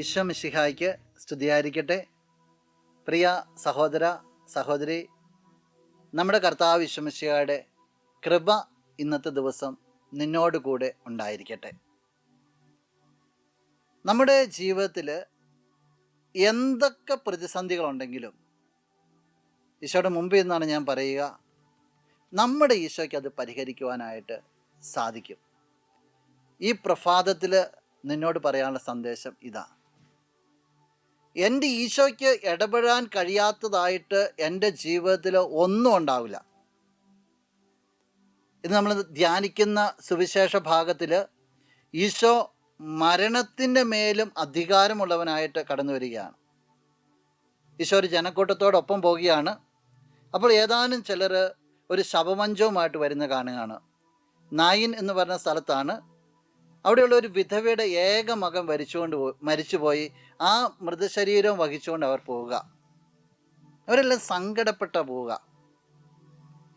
ഈശോ മിശിഹായ്ക്ക് സ്തുതിയായിരിക്കട്ടെ. പ്രിയ സഹോദര സഹോദരി നമ്മുടെ കർത്താവ് വിശ്വമിശിഹായുടെ കൃപ ഇന്നത്തെ ദിവസം നിന്നോട് കൂടെ ഉണ്ടായിരിക്കട്ടെ. നമ്മുടെ ജീവിതത്തിൽ എന്തൊക്കെ പ്രതിസന്ധികളുണ്ടെങ്കിലും ഈശോയുടെ മുമ്പിൽ നിന്നാണ് ഞാൻ പറയുക നമ്മുടെ ഈശോയ്ക്ക് അത് പരിഹരിക്കുവാനായിട്ട് സാധിക്കും. ഈ പ്രഭാതത്തിൽ നിന്നോട് പറയാനുള്ള സന്ദേശം ഇതാ. എന്റെ ഈശോയ്ക്ക് ഇടപെടാൻ കഴിയാത്തതായിട്ട് എന്റെ ജീവിതത്തിൽ ഒന്നും ഉണ്ടാവില്ല. ഇത് നമ്മൾ ധ്യാനിക്കുന്ന സുവിശേഷ ഭാഗത്തിൽ ഈശോ മരണത്തിന്റെ മേലും അധികാരമുള്ളവനായിട്ട് കടന്നു വരികയാണ്. ഈശോ ഒരു ജനക്കൂട്ടത്തോടൊപ്പം പോവുകയാണ്. അപ്പോൾ ഏതാനും ചിലർ ഒരു ശവമഞ്ചവുമായിട്ട് വരുന്ന കാണുകയാണ്. നായിൻ എന്ന് പറഞ്ഞ സ്ഥലത്താണ് അവിടെയുള്ള ഒരു വിധവയുടെ ഏക മകൻ മരിച്ചുകൊണ്ട് പോയി മരിച്ചുപോയി. ആ മൃതശരീരം വഹിച്ചുകൊണ്ട് അവർ പോവുക. അവരെല്ലാം സങ്കടപ്പെട്ട പോവുക.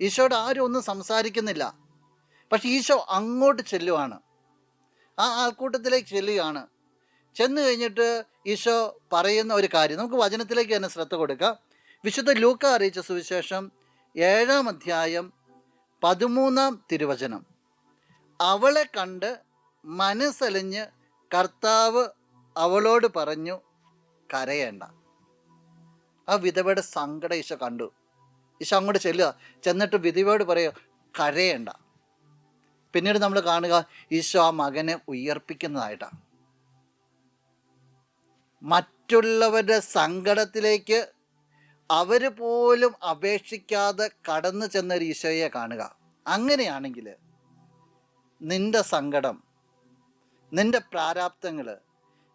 ഈശോയോട് ആരും ഒന്നും സംസാരിക്കുന്നില്ല. പക്ഷെ ഈശോ അങ്ങോട്ട് ചെല്ലുവാണ്. ആ ആൾക്കൂട്ടത്തിലേക്ക് ചെല്ലുകയാണ്. ചെന്ന് കഴിഞ്ഞിട്ട് ഈശോ പറയുന്ന ഒരു കാര്യം. നമുക്ക് വചനത്തിലേക്ക് തന്നെ ശ്രദ്ധ കൊടുക്കാം. വിശുദ്ധ ലൂക്ക അറിയിച്ച സുവിശേഷം ഏഴാം അധ്യായം പതിമൂന്നാം തിരുവചനം. അവളെ കണ്ട് മനസ്സലിഞ്ഞ് കർത്താവ് അവളോട് പറഞ്ഞു കരയേണ്ട. ആ വിധവയുടെ സങ്കടം ഈശോ കണ്ടു. ഈശോ അങ്ങോട്ട് ചെല്ലുക. ചെന്നിട്ട് വിധവയോട് പറയുക കരയേണ്ട. പിന്നീട് നമ്മൾ കാണുക ഈശോ ആ മകനെ ഉയർപ്പിക്കുന്നതായിട്ടാണ്. മറ്റുള്ളവരുടെ സങ്കടത്തിലേക്ക് അവർ പോലും അപേക്ഷിക്കാതെ കടന്നു ചെന്നൊരു ഈശോയെ കാണുക. അങ്ങനെയാണെങ്കിൽ നിന്റെ സങ്കടം നിന്റെ പ്രാരാബ്ദങ്ങൾ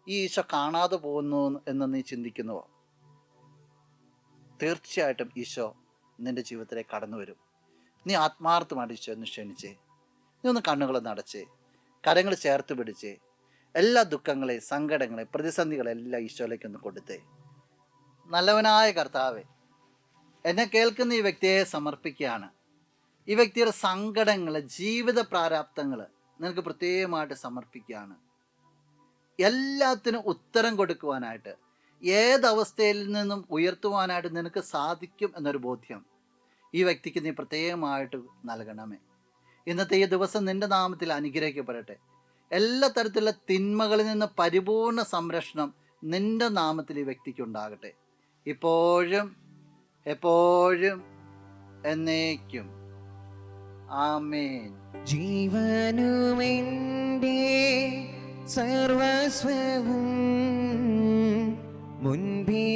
ഈ ഈശോ കാണാതെ പോകുന്നു എന്ന് നീ ചിന്തിക്കുന്നുവോ? തീർച്ചയായിട്ടും ഈശോ നിന്റെ ജീവിതത്തിലേക്ക് കടന്നു വരും. നീ ആത്മാർത്ഥമായിട്ട് ഈശോ എന്ന് നീ ഒന്ന് കണ്ണുകൾ നടച്ച് കരങ്ങൾ ചേർത്ത് പിടിച്ച്. എല്ലാ ദുഃഖങ്ങളെ സങ്കടങ്ങളെ പ്രതിസന്ധികളെല്ലാം ഈശോയിലേക്ക് ഒന്ന് കൊടുത്തേ. നല്ലവനായ കർത്താവെ എന്നെ കേൾക്കുന്ന ഈ വ്യക്തിയെ സമർപ്പിക്കുകയാണ്. ഈ വ്യക്തിയുടെ സങ്കടങ്ങൾ ജീവിത പ്രാരാബ്ദങ്ങൾ നിനക്ക് പ്രത്യേകമായിട്ട് സമർപ്പിക്കുകയാണ്. എല്ലാത്തിനും ഉത്തരം കൊടുക്കുവാനായിട്ട് ഏതവസ്ഥയിൽ നിന്നും ഉയർത്തുവാനായിട്ട് നിനക്ക് സാധിക്കും എന്നൊരു ബോധ്യം ഈ വ്യക്തിക്ക് നീ പ്രത്യേകമായിട്ട് നൽകണമേ. ഇന്നത്തെ ഈ ദിവസം നിന്റെ നാമത്തിൽ അനുഗ്രഹിക്കപ്പെടട്ടെ. എല്ലാ തരത്തിലുള്ള തിന്മകളിൽ നിന്ന് പരിപൂർണ സംരക്ഷണം നിന്റെ നാമത്തിൽ ഈ വ്യക്തിക്ക് ഉണ്ടാകട്ടെ. ഇപ്പോഴും എപ്പോഴും എന്നേക്കും. ആമേൻ. ജീവനുമെന്റെ സർവസ്വവും മുൻപിലണച്ച്